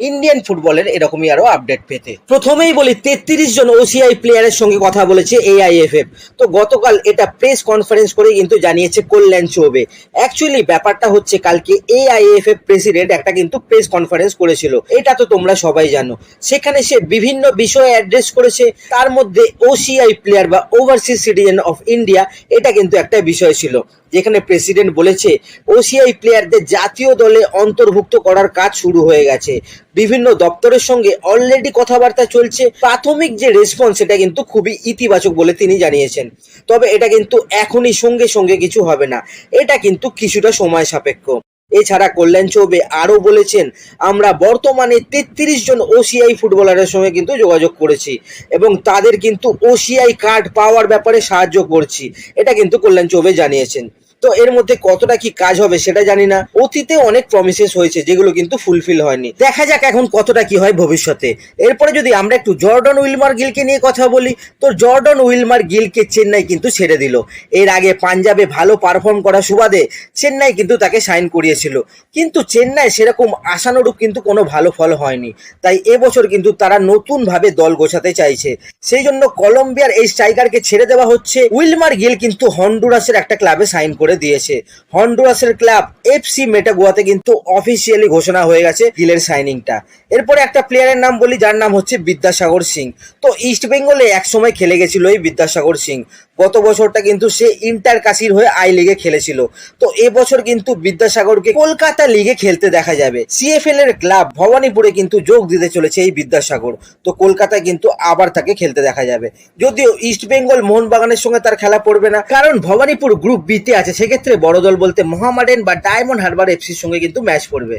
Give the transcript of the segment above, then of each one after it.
Indian ফুটবলের এরকমই আরও আপডেট পেতে। প্রথমেই বলি, তেত্রিশ জন ওসিআই প্লেয়ারের সঙ্গে কথা বলেছে এআইএফএফ তো গতকাল এটা প্রেস কনফারেন্স করে কিন্তু জানিয়েছে কল্যাণ চৌবে। অ্যাকচুয়ালি ব্যাপারটা হচ্ছে কালকে এআইএফএফ প্রেসিডেন্ট একটা কিন্তু প্রেস কনফারেন্স করেছিল। এটা তো তোমরা সবাই জানো। সেখানে সে বিভিন্ন বিষয়ে অ্যাড্রেস করেছে। তার মধ্যে ওসিআই প্লেয়ার বা ওভারসিজ সিটিজেন অফ ইন্ডিয়া এটা কিন্তু একটা বিষয় ছিল। যেখানে প্রেসিডেন্ট বলেছে ওসিআই প্লেয়ারদের জাতীয় দলে অন্তর্ভুক্ত করার কাজ শুরু হয়ে গেছে। বিভিন্ন দপ্তরের সঙ্গে অলরেডি কথাবার্তা চলছে। প্রাথমিক যে রেসপন্স সেটা কিন্তু খুবই ইতিবাচক বলে তিনি জানিয়েছেন। তবে এটা কিন্তু এখনই সঙ্গে সঙ্গে কিছু হবে না। এটা কিন্তু কিছুটা সময় সাপেক্ষ। এছাড়া কল্যাণ চৌবে আরও বলেছেন, আমরা বর্তমানে তেত্রিশ জন ওসিআই ফুটবলারের সঙ্গে কিন্তু যোগাযোগ করেছি এবং তাদের কিন্তু ওসিআই কার্ড পাওয়ার ব্যাপারে সাহায্য করছি। এটা কিন্তু কল্যাণ চৌবে জানিয়েছেন। তো এর মধ্যে কতটা কি কাজ হবে সেটা জানি না। অতীতে অনেক প্রমিসেস হয়েছে যেগুলো কিন্তু ফুলফিল হয়নি। দেখা যাক এখন কতটা কি হয় ভবিষ্যতে। এরপরে যদি আমরা একটু জর্ডন উইলমার গিলকে নিয়ে কথা বলি, তো জর্ডন উইলমার গিলকে চেন্নাই কিন্তু ছেড়ে দিল। এর আগে পাঞ্জাবে ভালো পারফর্ম করা সুবাদে চেন্নাই কিন্তু তাকে সাইন করিয়েছিল। কিন্তু চেন্নাই সেরকম আশানুরূপ কিন্তু কোনো ভালো ফল হয়নি। তাই এবছর কিন্তু তারা নতুনভাবে দল গোছাতে চাইছে। সেই জন্য কলম্বিয়ার এই স্ট্রাইকারকে ছেড়ে দেওয়া হচ্ছে। উইলমার গিল কিন্তু হন্ডুরাসের একটা ক্লাবে সাইন করে দিয়েছে। হন্ডুরাসের ক্লাব এফসি মেটাগুয়াতে কিন্তু অফিসিয়ালি ঘোষণা হয়ে গেছে গিলের সাইনিংটা। এরপরে একটা প্লেয়ারের নাম বলি, যার নাম হচ্ছে বিদ্যাসাগর সিং। তো ইস্টবেঙ্গলে একসময় খেলে গেছিল এই বিদ্যাসাগর সিং। গত বছরটা কিন্তু সে ইন্টার কাশির হয়ে আই লিগে খেলেছিল। তো এবছর কিন্তু বিদ্যাসাগরকে কলকাতা লিগে খেলতে দেখা যাবে। সিএফএল এর ক্লাব ভবানীপুরে কিন্তু যোগ দিতে চলেছে এই বিদ্যাসাগর। তো কলকাতায় কিন্তু আবার তাকে খেলতে দেখা যাবে। যদিও ইস্ট বেঙ্গল মোহনবাগানের সঙ্গে তার খেলা পড়বে না, কারণ ভবানীপুর গ্রুপ বিতে আছে। সেক্ষেত্রে বড় দল বলতে মোহামেডান বা ডায়মন্ড হারবার এফসির সঙ্গে কিন্তু ম্যাচ পড়বে।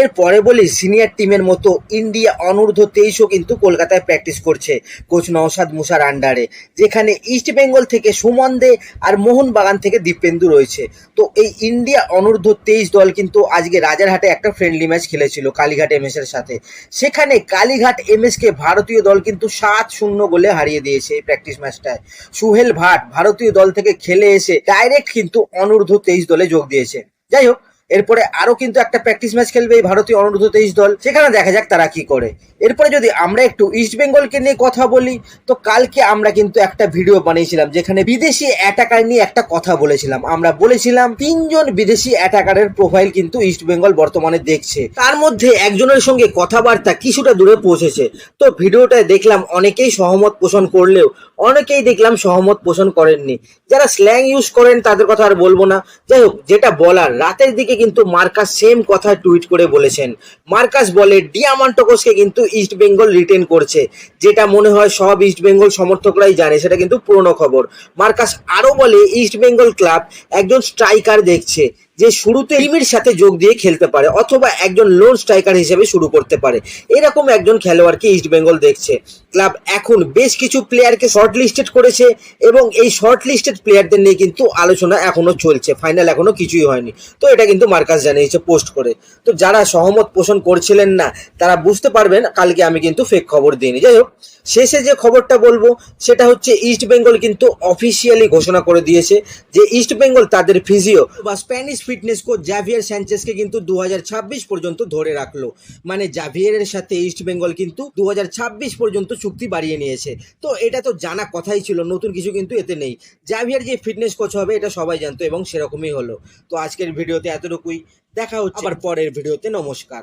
এরপরে বলি সিনিয়র টিমের মতো ইন্ডিয়া অনূর্ধ্ব তেইশও কিন্তু কলকাতায় প্র্যাকটিস করছে কোচ নওশাদ মুসার আন্ডারে যেখানে ইস্ট বেঙ্গল থেকে সুমন দে আর মোহনবাগান থেকে দীপেন্দু রয়েছে। তো এই ইন্ডিয়া অনূর্ধ্ব তেইশ দল কিন্তু আজকে রাজারহাটে একটা ফ্রেন্ডলি ম্যাচ খেলেছিল কালীঘাট এমএস এর সাথে। সেখানে কালীঘাট এমএসকে ভারতীয় দল কিন্তু সাত শূন্য গোলে হারিয়ে দিয়েছে এই প্র্যাকটিস ম্যাচটায় সুহেল ভাট ভারতীয় দল থেকে খেলে এসে ডাইরেক্ট কিন্তু অনূর্ধ্ব তেইশ দলে যোগ দিয়েছে। যাই হোক এরপরে আরও কিন্তু একটা প্র্যাকটিস ম্যাচ খেলবে এই ভারতীয় অনূর্ধ্ব তেইশ দল। সেখানে দেখা যাক তারা কি করে। এরপরে যদি আমরা একটু ইস্ট বেঙ্গলকে নিয়ে কথা বলি, তো কালকে আমরা কিন্তু একটা ভিডিও বানিয়েছিলাম যেখানে বিদেশি অ্যাটাকার নিয়ে একটা কথা বলেছিলাম। আমরা বলেছিলাম তিনজন বিদেশি অ্যাটাকারের প্রোফাইল কিন্তু ইস্ট বেঙ্গল বর্তমানে দেখছে। তার মধ্যে একজনের সঙ্গে কথাবার্তা কিছুটা দূরে পৌঁছেছে। তো ভিডিওটায় দেখলাম অনেকেই সহমত পোষণ করলেও, অনেকেই দেখলাম সহমত পোষণ করেননি। যারা স্ল্যাং ইউজ করেন তাদের কথা আর বলব না। যাই হোক, যেটা বলার, রাতের দিকে কিন্তু মার্কাস সেম কথা টুইট করে বলেছেন। মার্কাস বলে ডিয়ামান্টকোসকে কিন্তু ইস্ট বেঙ্গল রিটেন করছে, যেটা মনে হয় সব ইস্ট বেঙ্গল সমর্থকরাই জানে, সেটা কিন্তু পুরনো খবর। মার্কাস আরও বলে ইস্ট বেঙ্গল ক্লাব একজন স্ট্রাইকার দেখছে যে শুরুতে টিমের সাথে যোগ দিয়ে খেলতে পারে অথবা একজন লোন স্ট্রাইকার হিসেবে শুরু করতে পারে। এরকম একজন খেলোয়াড়কে ইস্ট বেঙ্গল দেখছে। ক্লাব এখন বেশ কিছু প্লেয়ারকে শর্ট লিস্টেড করেছে এবং এই শর্ট লিস্টেড প্লেয়ারদের নিয়ে কিন্তু আলোচনা এখনও চলছে। ফাইনাল এখনও কিছুই হয়নি। তো এটা কিন্তু মার্কাস জানিয়েছে পোস্ট করে। তো যারা সহমত পোষণ করছিলেন না, তারা বুঝতে পারবেন, কালকে আমি কিন্তু ফেক খবর দিইনি। যাই হোক, শেষে যে খবরটা বলব, সেটা হচ্ছে ইস্ট বেঙ্গল কিন্তু অফিসিয়ালি ঘোষণা করে দিয়েছে যে ইস্ট বেঙ্গল তাদের ফিজিও বা স্প্যানিশ ফিটনেস কোচ জাভিয়ার স্যাঞ্চেসকে কিন্তু দু হাজার ছাব্বিশ পর্যন্ত ধরে রাখল। মানে জাভিয়ারের সাথে ইস্টবেঙ্গল কিন্তু দু হাজার ছাব্বিশ পর্যন্ত চুক্তি বাড়িয়ে নিয়েছে। তো এটা তো জানা কথাই ছিল, নতুন কিছু কিন্তু এতে নেই। জাভিয়ার যে ফিটনেস কোচ হবে, এটা সবাই জানতো এবং সেরকমই হলো। তো আজকের ভিডিওতে এতটুকুই। দেখা হচ্ছে আবার পরের ভিডিওতে। নমস্কার।